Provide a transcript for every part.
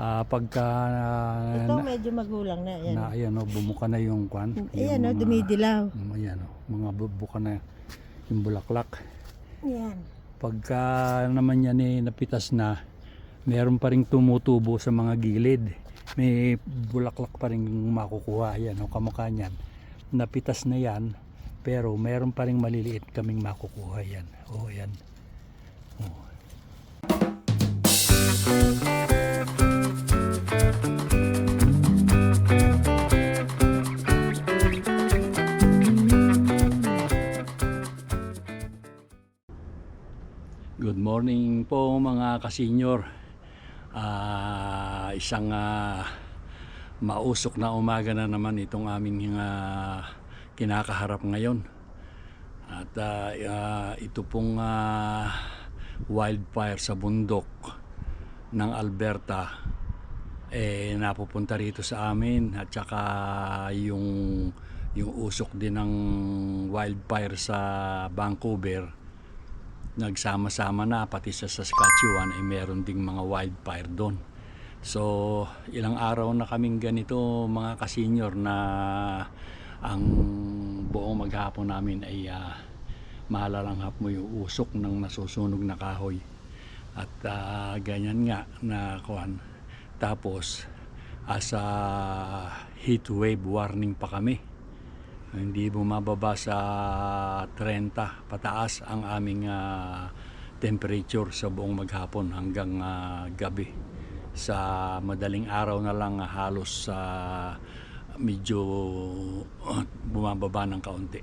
Ah, pagka Ito na, medyo magulang na. Yan. na ayan oh, bumuka na yung kwan. Ayan, oh, dumidilaw. Mm, Ayan oh, mga bubuka na yung bulaklak. Yan. Pagka naman yan eh, napitas na, meron pa rin tumutubo sa mga gilid. May bulaklak pa rin makukuha. Yan, o kamukha niyan. Napitas na yan, pero meron pa rin maliliit kaming makukuha yan. O, yan. O. po mga kasenyor. Ah, isang ah, mausok na umaga na naman itong aming ah, kinakaharap ngayon. At ah, ah, ito pong ah, wildfire sa bundok ng Alberta eh napupunta rito sa amin at saka yung yung usok din ng wildfire sa Vancouver nagsama-sama na pati sa Saskatchewan ay meron ding mga wildfire doon. So, ilang araw na kaming ganito mga kasenyor na ang buong maghapon namin ay uh, mahalalanghap mo yung usok ng nasusunog na kahoy. At ah, ganyan nga na kuan. Tapos as a heat wave warning pa kami hindi bumababa sa 30 pataas ang aming ah, temperature sa buong maghapon hanggang ah, gabi. Sa madaling araw na lang ah, halos sa medyo ah, bumababa ng kaunti.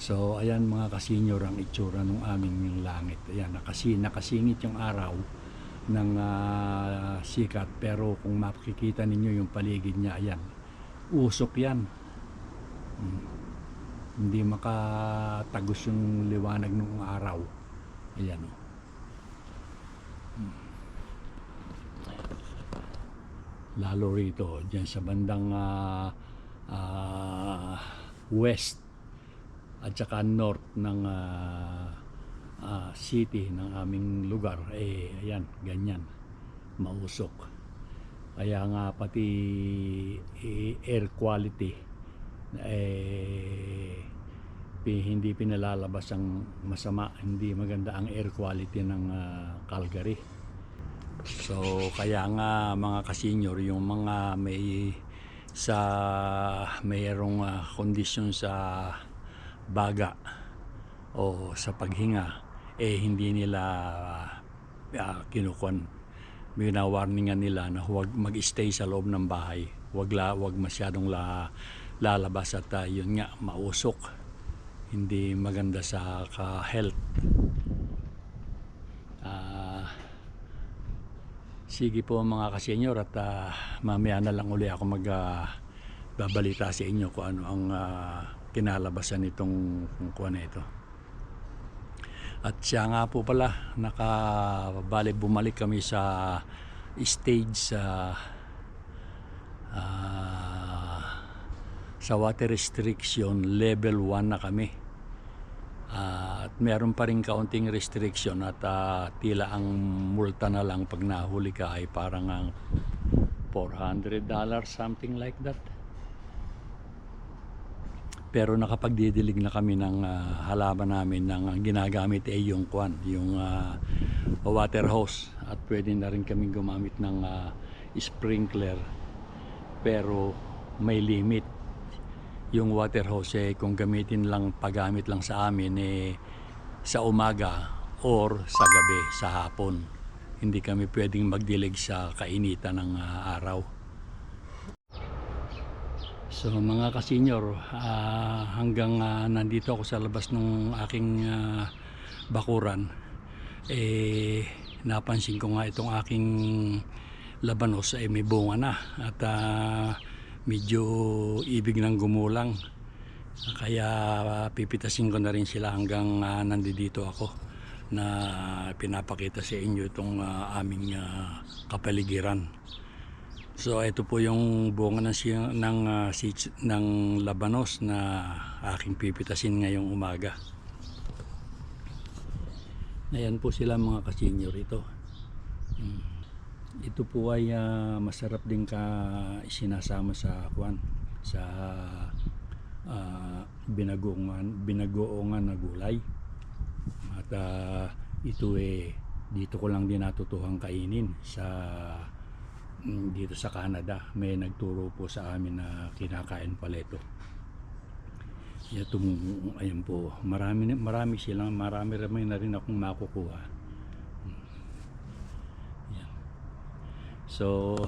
So ayan mga kasenyor ang itsura ng aming langit. Ayan nakasi, nakasingit yung araw ng ah, sikat. Pero kung makikita ninyo yung paligid niya ayan usok yan. Hindi makatagos yung liwanag ng araw. Ayan o. Mm. Lalo rito, dyan sa bandang ah, ah, west at saka north ng ah, ah, city ng aming lugar. Eh, ayan, ganyan. Mausok. Kaya nga pati eh, air quality eh hindi pinalalabas ang masama, hindi maganda ang air quality ng ah, Calgary. So kaya nga mga kasenyor, yung mga may sa mayroong ah, kondisyon sa baga o sa paghinga eh hindi nila uh, kinukuan binawarningan nila na huwag mag-stay sa loob ng bahay huwag la huwag masyadong la, lalabas at uh, yun nga mausok. Hindi maganda sa ka-health. Ah, sige po mga kasenyor at ah, mamaya na lang uli ako mag ah, babalita sa inyo kung ano ang ah, kinalabasan nitong kuha na ito. At siya nga po pala nakabali bumalik kami sa stage sa ah, sa water restriction level 1 na kami. Ah, at meron pa rin kaunting restriction at ah, tila ang multa na lang pag nahuli ka ay parang ang 400 dollars something like that. Pero nakapagdidilig na kami ng ah, halaman namin ng ginagamit ay yung kwan yung ah, water hose. At pwede na rin kami gumamit ng ah, sprinkler. Pero may limit yung water hose eh, kung gamitin lang paggamit lang sa amin eh, sa umaga or sa gabi sa hapon. Hindi kami pwedeng magdilig sa kainitan ng ah, araw. So mga kasenyor, ah, hanggang ah, nandito ako sa labas ng aking ah, bakuran, eh napansin ko nga itong aking labanos ay may bunga na. At ah, medyo ibig ng gumulang. Kaya ah, pipitasin ko na rin sila hanggang ah, nandito ako na pinapakita sa inyo itong ah, aming ah, kapaligiran. So ito po yung bunga ng ng si- ng labanos na aking pipitasin ngayong umaga. Ayan po sila mga kasenyor ito. Mm. Ito po ay ah, masarap din ka sinasama sa kwan sa ah, binagoongan binagoongan na gulay. At ah, ito eh dito ko lang din natutuhang kainin sa mm, dito sa Canada. May nagturo po sa amin na kinakain pala ito. Itong ayan po marami marami silang marami rin na rin akong makukuha so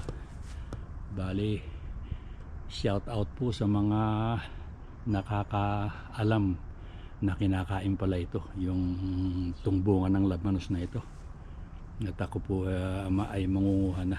bali shout out po sa mga nakakaalam na kinakain pala ito yung tumbungan ng labanos na ito. At ako po ma- ay mangunguha na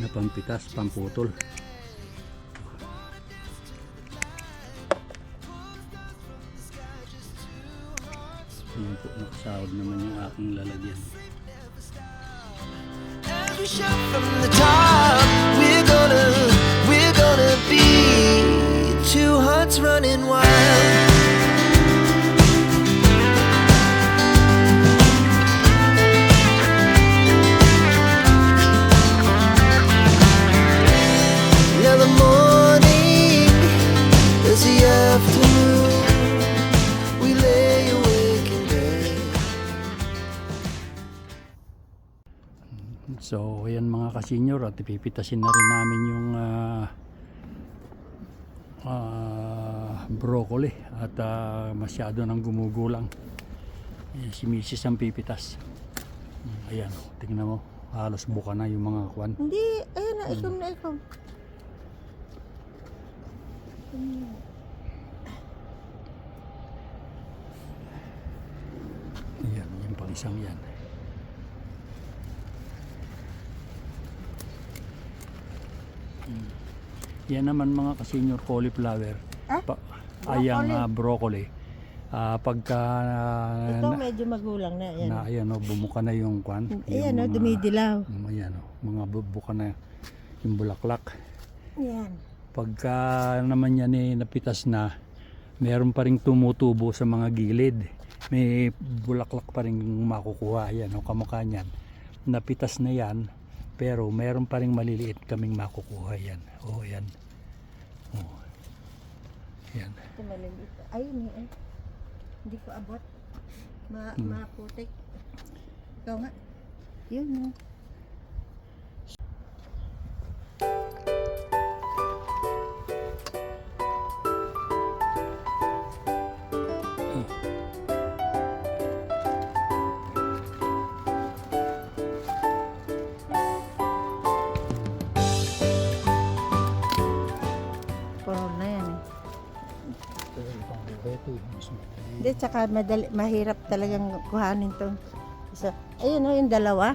na pampitas, pamputol. Yan po, nakasahod naman yung aking lalagyan. We shout from the top, we're gonna, we're gonna be two hearts running wild. Ayan kasenyor at ipipitasin na rin namin yung ah, ah, broccoli at ah, masyado nang gumugulang. Ayan, si Mrs. ang pipitas. Ayan, oh, tingnan mo. Halos buka na yung mga kwan. Hindi, ayun na, ikom na ikom. Ayan, yung pang isang yan. Yan naman mga kasenyor cauliflower. Ah? Pa, ayang ah, broccoli. Ah, pagka Ito na, medyo magulang na, ayan. na ayan oh, bumuka na yung kwan. Ayan, yung oh, dumidilaw. Mm, Ayan oh, mga bubuka na yung bulaklak. Ayan. Pagka naman yan eh, napitas na, meron pa rin tumutubo sa mga gilid. May bulaklak pa rin makukuha. Yan, o kamukha niyan. Napitas na yan, pero meron pa rin maliliit kaming makukuha yan. O, yan. O. Yan. Ito maliliit. Ayun, eh. Hindi ko abot. Ma Hmm. maputik. Ikaw nga. Yun, oh. Hindi, tsaka madali, mahirap talagang kuhanin to. Isa, ayun o, yung dalawa.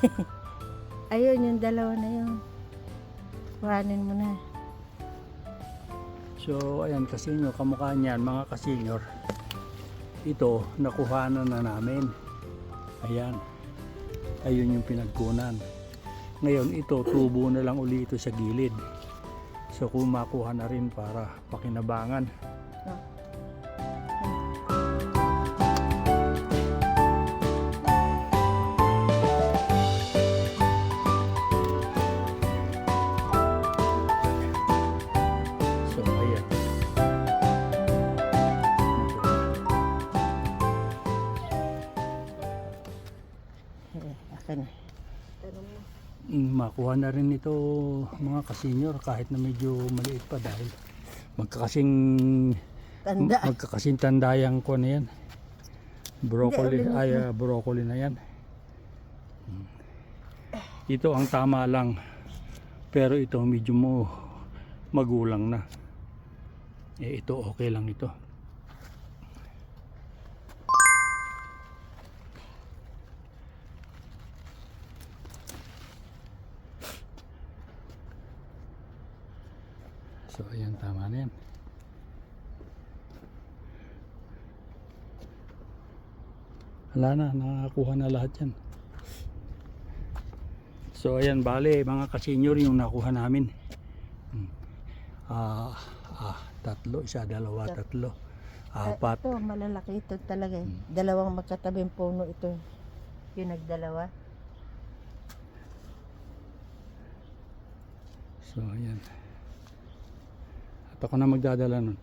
Ayun, yung dalawa na yun. Kuhanin mo na. So, ayan, kasenyor, kamukha niyan, mga kasenyor. Ito, nakuhanan na namin. Ayan. Ayun yung pinagkunan. Ngayon, ito, tubo na lang uli ito sa gilid. So, kung na rin para pakinabangan. Makuha na rin ito mga kasenyor kahit na medyo maliit pa dahil magkakasing Tanda. magkakasing tandayang ko na yan broccoli Hindi, ay ah, broccoli na yan Ito ang tama lang. Pero ito medyo mo magulang na. Eh ito okay lang ito. So ayan tama na yan. Wala na, nakakuha na lahat yan. So ayan bale mga kasenyor yung nakuha namin. Hmm. Ah, ah, tatlo, isa, dalawa, Tat- tatlo, Ah, apat. ito, malalaki ito talaga. eh. Dalawang magkatabing puno ito. Yung nagdalawa. So ayan. At ako na magdadala nun.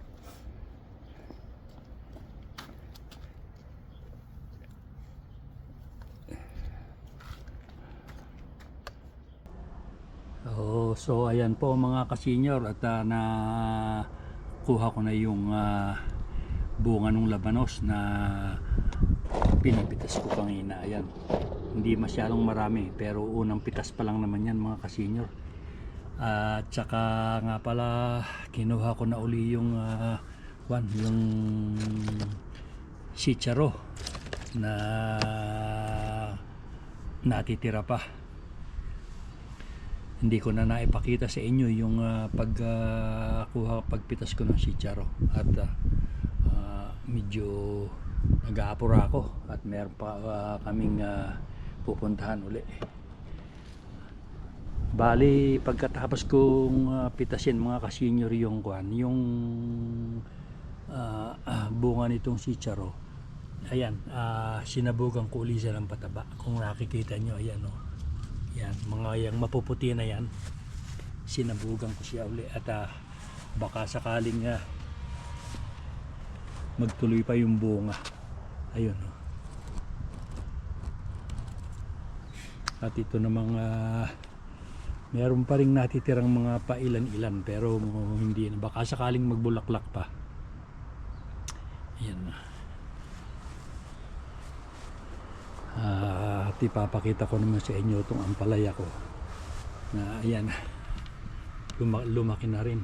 Oh, so ayan po mga kasenyor at ah, na kuha ko na yung ah, bunga ng labanos na pinipitas ko kanina. Ayan. Hindi masyadong marami pero unang pitas pa lang naman yan mga kasenyor. At saka nga pala kinuha ko na uli yung ah, kwan, yung sicharo na natitira pa. Hindi ko na naipakita sa inyo yung ah, pag ah, kuha pagpitas ko ng sicharo at ah, ah, medyo nag-aapura ako at meron pa ah, kaming ah, pupuntahan uli. Bali, pagkatapos kong ah, pitasin mga kasenyor yung kwan, yung ah, bunga nitong sicharo, ayan, ah, sinabugan ko uli siya ng pataba. Kung nakikita nyo, ayan o. Yan, mga yung mapuputi na yan, sinabugan ko siya uli. At ah, baka sakaling ah, magtuloy pa yung bunga. Ayun o. At ito namang ah, meron pa rin natitirang mga pailan-ilan pero hindi na. Baka sakaling magbulaklak pa. Ayan. Ah, at ipapakita ko naman sa inyo itong ampalaya ko. Na ayan. Luma- lumaki na rin.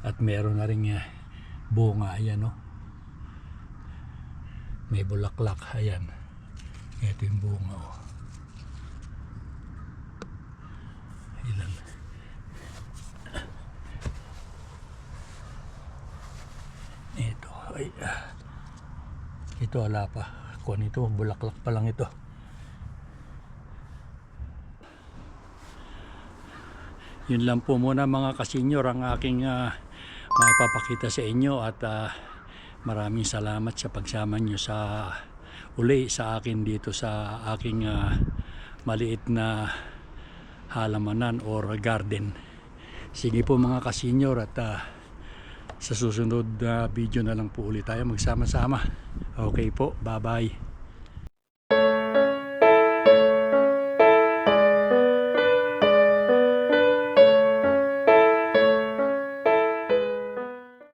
At meron na rin ah, bunga. Ayan o. May bulaklak. Ayan. Ito yung bunga oh. Ilan? Ito. Ay. ah. Ito wala pa. Kung ito, bulaklak pa lang ito. Yun lang po muna mga kasenyor ang aking ah, maipapakita sa inyo at ah, maraming salamat sa pagsama nyo sa uli sa akin dito sa aking ah, maliit na halamanan or garden. Sige po mga kasenyor at ah, sa susunod na video na lang po ulit tayo magsama-sama. Okay po, bye-bye.